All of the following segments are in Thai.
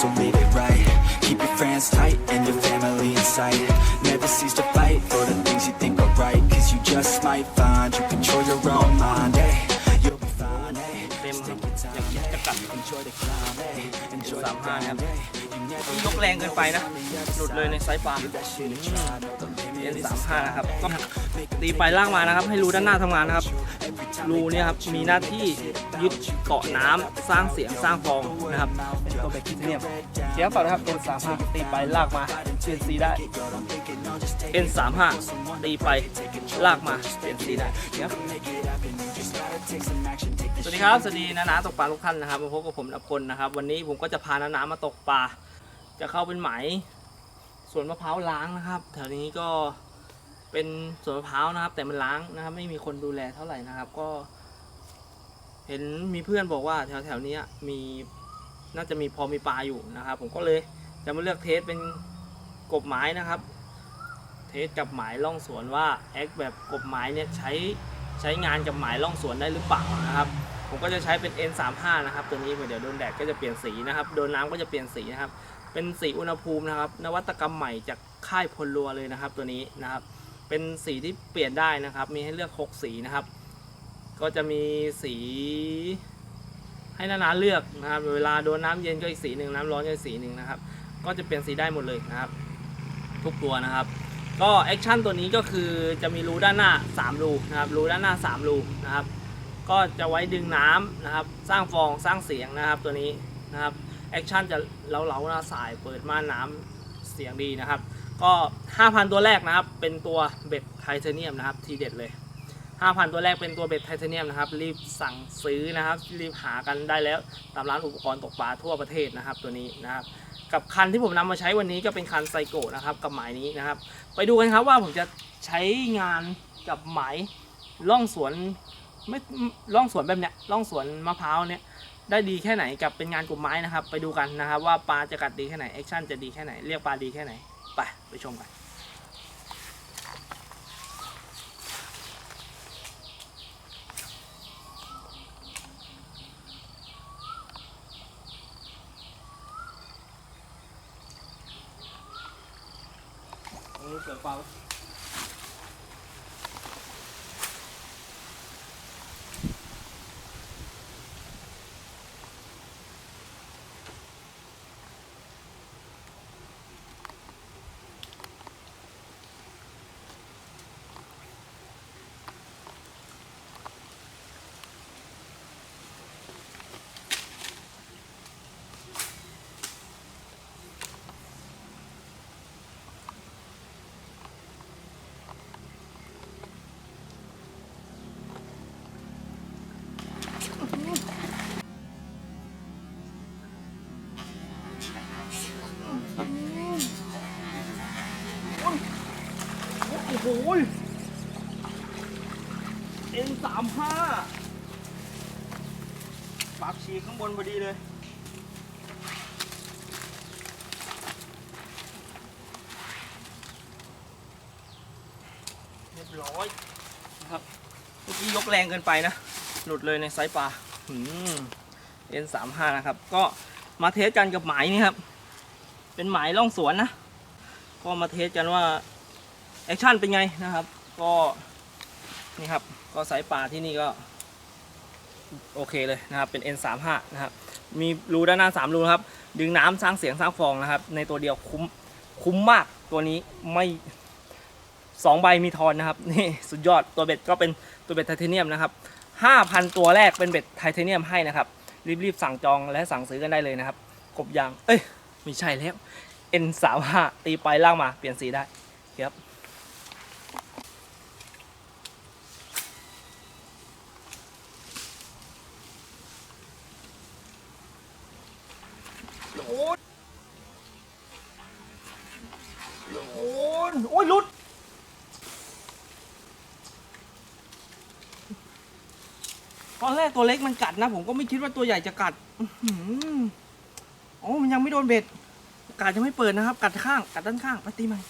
so live it right. Keep your friends tight and your family in sight. Never cease to fight for the things you think are right. Cause you just might find you control your own mind. Hey, you'll be fine. Hey, เต็ม just ครับ take your อยาก time. คิดจะกลับ Enjoy the climb. Hey, enjoy the สามห้า grind. นะครับ Hey, you never ยกแรงเกินไปนะ หลุดเลยในไซส์ปลา that shit and try. But the limit เอ็น is สามห้านะครับ ก็ตีไปล่างมานะครับ ให้รูด้านหน้าทำงานนะครับ รูเนี่ยครับมีหน้าที่ยึดเกาะน้ำสร้างเสียงสร้างฟองนะครับเป็นตัวเบคทีเนียมเสียงต่อนะครับเอ็นสามห้าตีไปลากมาเปลี่ยนสีได้เอ็นสามห้าตีไปลากมาเปลี่ยนสีได้เดี๋ยวสวัสดีครับสวัสดีนานาตกปลาทุกท่านนะครับมาพบกับผมนพลนะครับ วันนี้ผมก็จะพานานามาตกปลาจะเข้าเป็นไหมายสวนมะพร้าวล้างนะครับแถวนี้ก็ เป็นสวนมะพร้าวนะครับ แต่มันล้างนะครับ ไม่มีคนดูแลเท่าไหร่นะครับ ก็ เห็นมีเพื่อนบอกว่าแถวแถวๆนี้มีน่าจะมีพอมีปลาอยู่นะครับ ผมก็เลยจะมาเลือกเทสเป็นกบไม้นะครับ เทสกับหมายล่องสวนว่าแอคแบบกบไม้เนี่ยใช้ใช้งานกับหมายล่องสวนได้หรือเปล่านะครับ ผมก็จะใช้เป็น N35 นะครับ ตัวนี้เดี๋ยวโดนแดดก็จะเปลี่ยนสีนะครับ โดนน้ำก็จะเปลี่ยนสีนะครับ เป็นสีอุณหภูมินะครับ นวัตกรรมใหม่จากค่ายพลรัวเลยนะครับ ตัวนี้นะครับ เป็นสีที่เปลี่ยนได้นะครับ มีให้เลือก 6 สีนะครับ ก็จะมีสีให้นานาเลือกนะครับ เวลาโดนน้ำเย็นก็อีกสีหนึ่งน้ำร้อนก็อีกสีหนึ่งนะครับ ก็จะเปลี่ยนสีได้หมดเลยนะครับ ทุกตัวนะครับ ก็แอคชั่นตัวนี้ก็คือจะมีรูด้านหน้า 3 รูนะครับ รูด้านหน้า 3 รูนะครับ ก็จะไว้ดึงน้ำนะครับ สร้างฟองสร้างเสียงนะครับตัวนี้นะครับแอคชั่นจะเล้าๆหน้าสายเปิดม่านน้ำเสียงดีนะครับ ก็ 5,000 ตัวแรกนะครับ เป็นตัวเบ็ดไทเทเนียมนะครับ ทีเด็ดเลย 5,000 ตัวแรกเป็นตัวเบ็ดไทเทเนียมนะครับ รีบสั่งซื้อนะครับ รีบหากันได้แล้ว ตามร้านอุปกรณ์ตกปลาทั่วประเทศนะครับ ตัวนี้นะครับ กับคันที่ผมนำมาใช้วันนี้ก็เป็นคันไซโกะนะครับ กับหมายนี้นะครับ ไปดูกันครับว่าผมจะใช้งานกับหมายล่องสวนไม่ล่องสวนแบบเนี้ยล่องสวนมะพร้าวเนี้ยได้ดีแค่ไหนกับเป็นงานกลุ่มไม้นะครับ ไปดูกันนะครับ ว่าปลาจะกัดดีแค่ไหนแอคชั่นจะดีแค่ไหนเรียกปลาดีแค่ไหน ไปไปชมกันเกิดปลาโอ้โหเอ็นสามห้าปากฉีกข้างบนพอดีเลยเรียบร้อยนะครับเมื่อกี้ยกแรงเกินไปนะ หลุดเลยในไซส์ปลาเอ็นสามห้านะครับ ก็มาเทสกันกับหมายนี่ครับ เป็นหมายล่องสวนนะ ก็มาเทสกันว่าแอคชั่นเป็นไงนะครับ ก็นี่ครับ ก็สายป่าที่นี่ก็ โอเคเลยนะครับ เป็น N35 นะครับ มีรูด้านหน้า 3 รูครับ ดึงน้ำสร้างเสียงสร้างฟองนะครับ ในตัวเดียวคุ้มคุ้มมากตัวนี้ไม่สองใบมีทอนนะครับ นี่สุดยอดตัวเบ็ดก็เป็นตัวเบ็ดไทเทเนียมนะครับ 5,000 ตัวแรกเป็นเบ็ดไทเทเนียมให้นะครับ รีบๆสั่งจองและสั่งซื้อกันได้เลยนะครับ กบยาง เอ้ยไม่ใช่แล้ว N35 ตีไปล่างมาเปลี่ยนสีได้ครับ โอ้ยโอ้ยหลุดตอนแรกตัวเล็กมันกัดนะ ผมก็ไม่คิดว่าตัวใหญ่จะกัดอื้อหือโอ้มันยังไม่โดนเบ็ด กัดยังไม่เปิดนะครับ กัดข้าง กัดด้านข้าง ไปตีใหม่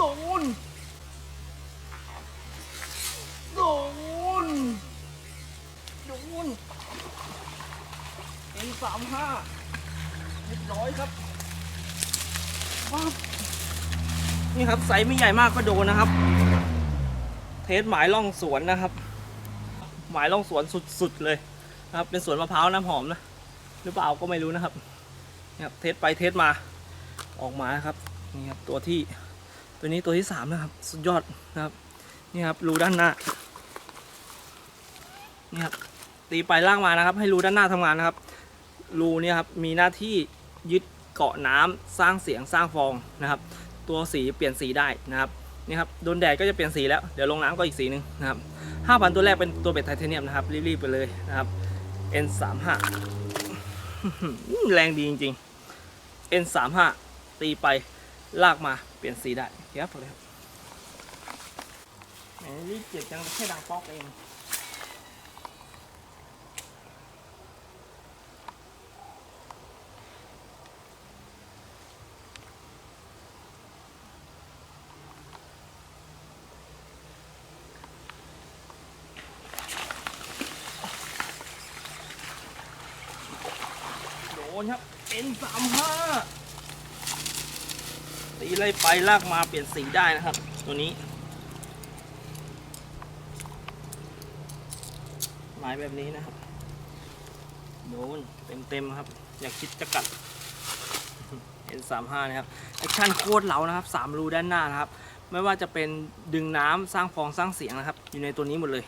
โดน โดน โดนเอ็นสามห้าเรียบร้อยครับปั๊บนี่ครับไซส์ไม่ใหญ่มากก็โดนนะครับ เทสหมายล่องสวนนะครับ หมายล่องสวนสุดๆเลยนะครับ เป็นสวนมะพร้าวน้ำหอมนะ หรือเปล่าก็ไม่รู้นะครับนี่ครับ เทสไปเทสมาออกมาครับนี่ครับตัวที่ ตัวนี้ตัวที่สามนะครับ สุดยอดนะครับ นี่ครับรูด้านหน้า นี่ครับ ตีไปล่างมานะครับ ให้รูด้านหน้าทำงานนะครับ รูเนี่ยครับ มีหน้าที่ยึดเกาะน้ำสร้างเสียงสร้างฟองนะครับ ตัวสีเปลี่ยนสีได้นะครับนี่ครับโดนแดดก็จะเปลี่ยนสีแล้วเดี๋ยวลงน้ำก็อีกสีหนึ่งนะครับห้าพันตัวแรกเป็นตัวเบ็ดไทเทเนียมนะครับ รีบๆไปเลยนะครับ N35 แรงดีจริงๆ N35 ตีไปลากมา เปลี่ยนสีได้ครับเลยครับแหมรีบเจ็บจังแค่ดังป๊อกเองโดนครับ N35 ตีไล่ไปลากมาเปลี่ยนสีได้นะครับ ตัวนี้หมายแบบนี้นะครับโดนเต็มๆครับ อยากคิดจะกัด N35 นะครับแอคชั่นโคตรเหลานะครับ3รูด้านหน้านะครับ ไม่ว่าจะเป็นดึงน้ำสร้างฟองสร้างเสียงนะครับ อยู่ในตัวนี้หมดเลย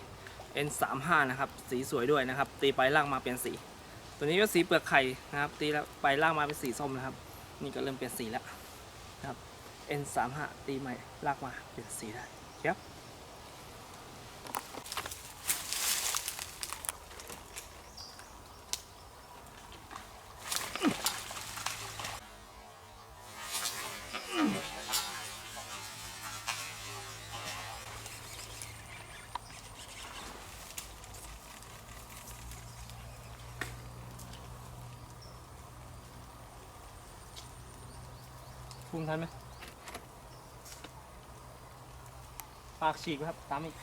N35 นะครับ สีสวยด้วยนะครับ ตีไปลากมาเปลี่ยนสี ตัวนี้ก็สีเปลือกไข่นะครับ ตีแล้วไปล่างมาเป็นสีส้มนะครับ นี่ก็เริ่มเปลี่ยนสีแล้ว นะครับ N35 ตีใหม่ลากมาเปลี่ยนสีได้ครับ พุ่งทันไหมปากฉีกไหมครับ ตามอีก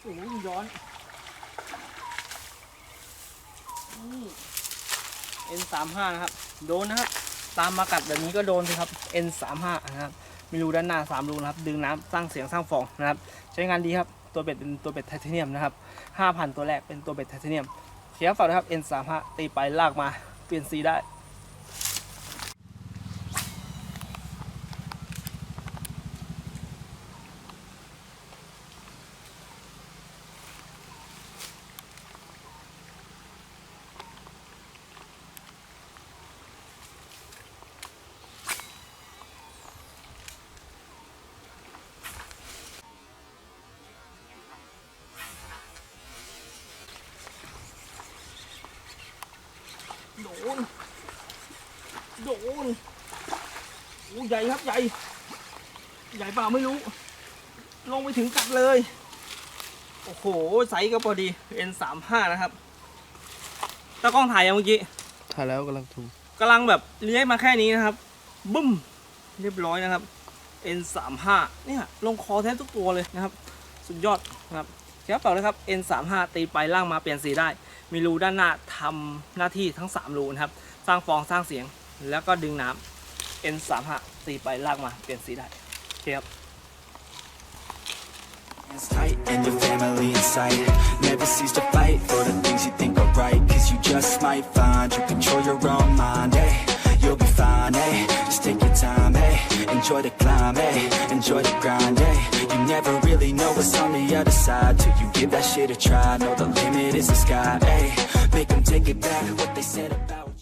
โอ้โหย้อน นี่ N35 นะครับ โดนนะครับ ตามมากัดแบบนี้ก็โดนสิครับ N35 นะครับมีรูด้านหน้า 3 รูนะครับ ดึงน้ำสร้างเสียงสร้างฟองนะครับ ใช้งานดีครับ ตัวเบ็ดเป็นตัวเบ็ดไทเทเนียมนะครับ 5,000 ตัวแรกเป็นตัวเบ็ดไทเทเนียมเขียฝากนะครับ N35 ตีไปลากมาเปลี่ยนสีได้ โดน โดนโอ้ใหญ่ครับใหญ่ ใหญ่เปล่าไม่รู้ ลงไปถึงกัดเลย โอ้โหไซส์ก็พอดี N35 นะครับตากล้องถ่ายยังเมื่อกี้ ถ่ายแล้วกำลังถูโกำลังแบบเลื้อยมาแค่นี้นะครับ บึ้ม เรียบร้อยนะครับ N35 เนี่ยลงคอแทบทุกตัวเลยนะครับ สุดยอดนะครับเชียบเปล่าเลยครับ N35 ตีไปล่างมาเปลี่ยนสีได้ มีรูด้านหน้าทำหน้าที่ทั้ง 3 รูนะครับ สร้างฟองสร้างเสียง แล้วก็ดึงน้ำ N35 ตีไปลากมาเปลี่ยนสีได้โอเคครับ tight and your family in sight Never cease to fight for the things you think are right Cause you just might find you control your own mind, hey You'll be fine, hey Just take your time, hey Enjoy the climb, hey Enjoy the grind, hey You never really know what's on the other side Till you give that shit a try. Know the limit is the sky, hey Make them take it back what they said about